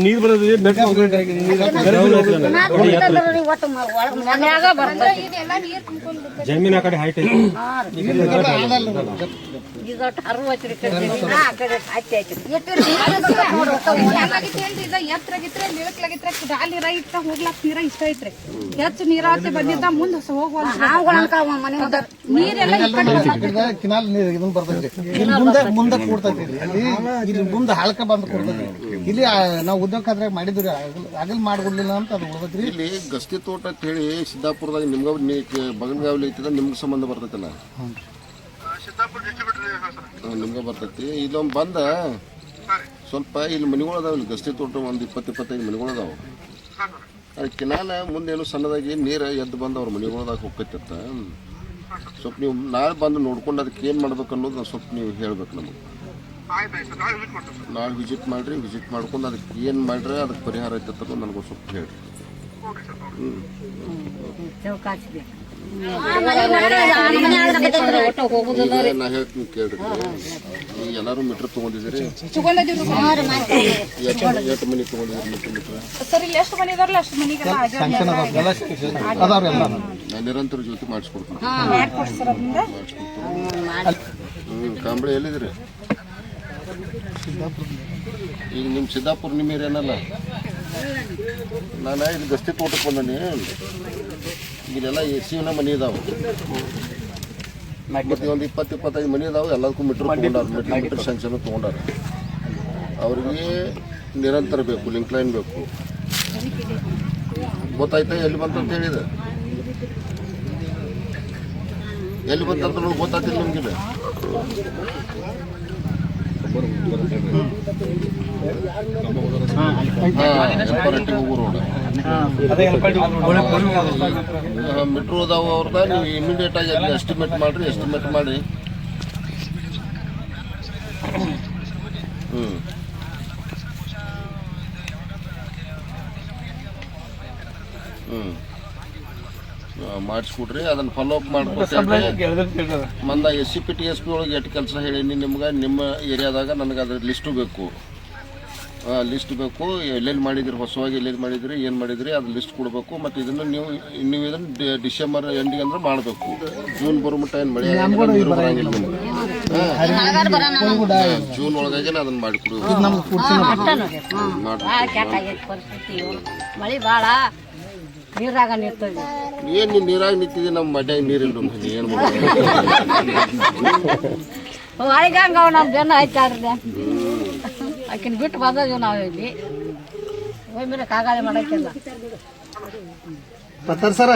ನೀರ್ ಬರೋದು ಜಮೀನ್ ಆ ಕಡೆ ಹೈಟ್ ಇಷ್ಟ ಐತ್ರಿ ಹೆಚ್ಚು ನೀರಾವತಿ ಬಂದಿದ್ದ ಮುಂದೆ ನೀರೆಲ್ಲ ಕಿನಾಲ್ ನೀರು ಇದನ್ನ ಬರ್ತೈತಿ. ಇಲ್ಲಿ ಮುಂದೆ ಮುಂದೆ ಕೂಡ್ತೈತಿ ಇಲ್ಲಿ ಮುಂದೆ ಹಳಕ ಬಂದು ಕೂಡ್ತೈತಿ. ಇಲ್ಲಿ ಆ, ನಾವು ಉದ್ಯೋಗ ಮಾಡಿದ್ರಿ ಆಗಲ್ ಮಾಡ್ಕೊಡ್ಲಿಲ್ಲ ಅಂತ ಅದು ಉಳ್ದೈತ್ರಿ ಇಲ್ಲಿ ಗಸ್ತಿ ತೋಟ ಅಂತ ಹೇಳಿ ಸಿದ್ದಾಪುರದಾಗ ನಿಮ್ಗ ಬಗನ್ಗಾವಲಿ ಐತಿದ ನಿಮ್ಗೆ ಸಂಬಂಧ ಬರ್ತೈತಲ್ಲ? ಹಾ, ನಿಮ್ಗೆ ಬರ್ತೈತಿ. ಇಲ್ಲೊಂದು ಬಂದ ಸ್ವಲ್ಪ ಇಲ್ಲಿ ಮನೆಗಳು ಅದಾವ ಇಲ್ಲಿ ಗಸ್ತಿ ತೋಟ ಒಂದು ಇಪ್ಪತ್ತು ಇಪ್ಪತ್ತೈದು ಮನೆಗಳು ಅದಾವ ಅದಕ್ಕೆ ಕಿನಾಲ ಮುಂದೇನು ಸಣ್ಣದಾಗಿ ನೀರು ಎದ್ದು ಬಂದು ಅವ್ರ ಮನೆಗಳದಾಗ ಹೋಗ್ತೈತತ್ತ ಸ್ವಲ್ಪ ನೀವು ನಾಳೆ ಬಂದು ನೋಡ್ಕೊಂಡು ಅದಕ್ಕೆ ಏನು ಮಾಡ್ಬೇಕು ಅನ್ನೋದು ಸ್ವಲ್ಪ ನೀವು ಹೇಳ್ಬೇಕು ನಮಗೆ. ನಾಳೆ ವಿಸಿಟ್ ಮಾಡ್ರಿ ವಿಸಿಟ್ ಮಾಡ್ಕೊಂಡು ಅದಕ್ಕೆ ಏನು ಮಾಡ್ರಿ ಅದಕ್ಕೆ ಪರಿಹಾರ ಐತೆ ಅಂತ ನನಗೂ ಸ್ವಲ್ಪ ಹೇಳಿ ಎಲ್ಲಾರು ಮೀಟರ್ ನಾ ಹೇಳ್ತೀನಿ ಕೇಳ್ರಿ. ಈಗ ಎಲ್ಲರೂ ಮೀಟ್ರ್ ತೊಗೊಂಡಿದ್ದೀರಿ? ತಗೊಂಡಿದ್ದೀವಿ ಎಷ್ಟು ಮನೆ ತೊಗೊಂಡಿದ್ದೀರಿ ಮೀಟ್ರ್ ಮೀಟ್ರ್ ನಾನು ನಿರಂತರ ಜ್ಯೋತಿ ಮಾಡಿಸ್ಕೊಡ್ತೀನಿ. ಹ್ಞೂ ಕಾಂಬಳಿ ಎಲ್ಲಿದ್ದೀರಿ? ಈಗ ನಿಮ್ಮ ಸಿದ್ದಾಪುರ ನಿಮ್ಮ ಏರಿಯಾನಲ್ಲ? ನಾನು ಇಲ್ಲಿ ಗಸ್ತಿ ತೋಟಕ್ಕೆ ಬಂದನಿ. ಇಲ್ಲೆಲ್ಲ ಎ ಸಿನ ಮನೆ ಇದಾವೆ. ಮತ್ತೆ ಒಂದು ಇಪ್ಪತ್ತು ಇಪ್ಪತ್ತೈದು ಮನೆ ಇದಾವೆ. ಎಲ್ಲದಕ್ಕೂ ಮೀಟ್ರ್ ತೊಗೊಂಡಾರ ಮೀಟ್ರ್ ಮೀಟ್ರ್ ಸ್ಯಾಂಕ್ಷನ್ ತೊಗೊಂಡಾರ. ಅವ್ರಿಗೆ ನಿರಂತರ ಬೇಕು ಲಿಂಕ್ ಲೈನ್ ಬೇಕು. ಗೊತ್ತಾಯ್ತ ಎಲ್ಲಿ ಬಂತಂತ ಹೇಳಿದೆ? ಎಲ್ಲಿ ಬಂತಂತ ನೋಡಿ ಗೊತ್ತಾಗ್ತಿಲ್ಲ ನಿಮ್ಗೆ. ರೆಟ್ಟಿ ಹೋಗೋ ರೋಡ್ ಮೆಟ್ರೋ ಅದಾವ ಅವ್ರದ ನೀವು ಇಮಿಡಿಯೇಟ್ ಆಗಿ ಅಲ್ಲಿ ಎಸ್ಟಿಮೇಟ್ ಮಾಡ್ರಿ ಎಸ್ಟಿಮೇಟ್ ಮಾಡಿ ಹ್ಞೂ ಹ್ಞೂ ಮಾಡಿಸ್ಕೊಡ್ರಿ ಅದನ್ನ ಫಾಲೋ ಅಪ್ ಮಾಡ್ಕೊತ ಮಂದ S C P T S P ಒಳಗೆ ಎಷ್ಟು ಕೆಲಸ ಹೇಳೀನಿ ನಿಮ್ಗೆ? ನಿಮ್ಮ ಏರಿಯಾದಾಗ ನನಗೆ ಅದ್ರ ಲಿಸ್ಟು ಬೇಕು. ಲಿಸ್ಟ್ ಬೇಕು ಎಲ್ಲೆಲ್ಲಿ ಮಾಡಿದ್ರಿ ಹೊಸವಾಗಿ ಎಲ್ಲೆಲ್ಲಿ ಮಾಡಿದ್ರಿ ಏನು ಮಾಡಿದ್ರಿ ಅದು ಲಿಸ್ಟ್ ಕೊಡಬೇಕು. ಮತ್ತು ಇದನ್ನು ನೀವು ನೀವು ಇದನ್ನು ಡಿಸೆಂಬರ್ ಎಂಡಿಗೆ ಅಂದ್ರೆ ಮಾಡಬೇಕು. ಜೂನ್ ಬರೋ ಮಟ್ಟ ಏನು ಮಳೆ ಆಗಿಲ್ಲ, ನೀರು ಬರಂಗಿಲ್ಲ. ನಿಮ್ಗೆ. ಜೂನ್ ಒಳಗಾಗಿ ಅದನ್ನ ಮಾಡಿಕೊಡಿ. ಮಾಡಿ ಭಾಳ ಕೆಟ್ಟ ಆಗೈತಿ ಪರಿಸ್ಥಿತಿ ಇವ್ನು. ಮಳಿ ಭಾಳ ನೀರಾಗ ನಿರ್ತದೆ ಏನು ನೀನ್ ನೀರಾಗಿ ನಿಂತಿದ್ದೆ? ನಮ್ಮ ಮಡ್ಯಾಗ ನೀರಿಲ್ಲ ಏನ್ ಹೊಳಿಗಂಗ ನಮ್ಮ ಜನ ಆಯ್ತಾರ್ದೆ ಆಕಿನ ಬಿಟ್ಟು ಬಂದೀವಿ ನಾವು ಇಲ್ಲಿ. ಹೋಗಿ ಮೇಲೆ ಕಾಗಾಳಿ ಮಾಡಕ್ಕಿಲ್ಲ. ಸರ?